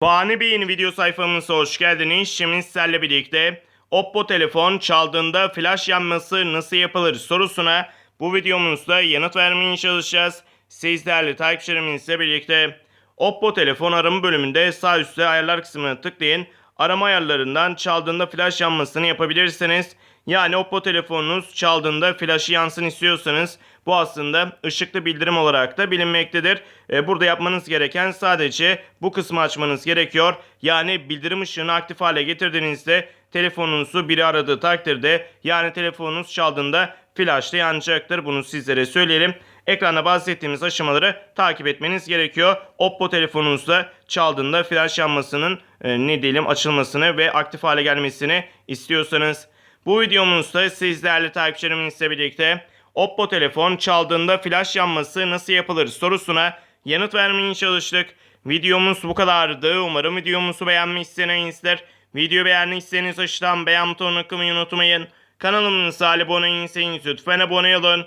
Fani Bey'in video sayfamıza hoş geldiniz. Şimdi sizlerle birlikte Oppo telefon çaldığında flash yanması nasıl yapılır sorusuna bu videomuzda yanıt vermeye çalışacağız. Siz değerli takipçilerimizle birlikte Oppo telefon arama bölümünde sağ üstte ayarlar kısmına tıklayın. Arama ayarlarından çaldığında flash yanmasını yapabilirsiniz. Yani Oppo telefonunuz çaldığında flaşı yansın istiyorsanız bu aslında ışıklı bildirim olarak da bilinmektedir. E, burada yapmanız gereken sadece bu kısmı açmanız gerekiyor. Yani bildirim ışığını aktif hale getirdiğinizde telefonunuzu biri aradığı takdirde yani telefonunuz çaldığında flash yanacaktır. Bunu sizlere söyleyelim. Ekranda bahsettiğimiz aşamaları takip etmeniz gerekiyor. Oppo telefonunuzda çaldığında flash yanmasının e, ne diyelim açılmasını ve aktif hale gelmesini istiyorsanız. Bu videomuzda siz değerli takipçilerimizle birlikte Oppo telefon çaldığında flash yanması nasıl yapılır sorusuna yanıt vermeye çalıştık. Videomuz bu kadardı. Umarım videomuzu beğenmişsinizdir. Video beğendiyseniz aşağıdan beğen butonuna tıklamayı unutmayın. Kanalımıza abone değilseniz lütfen abone olun.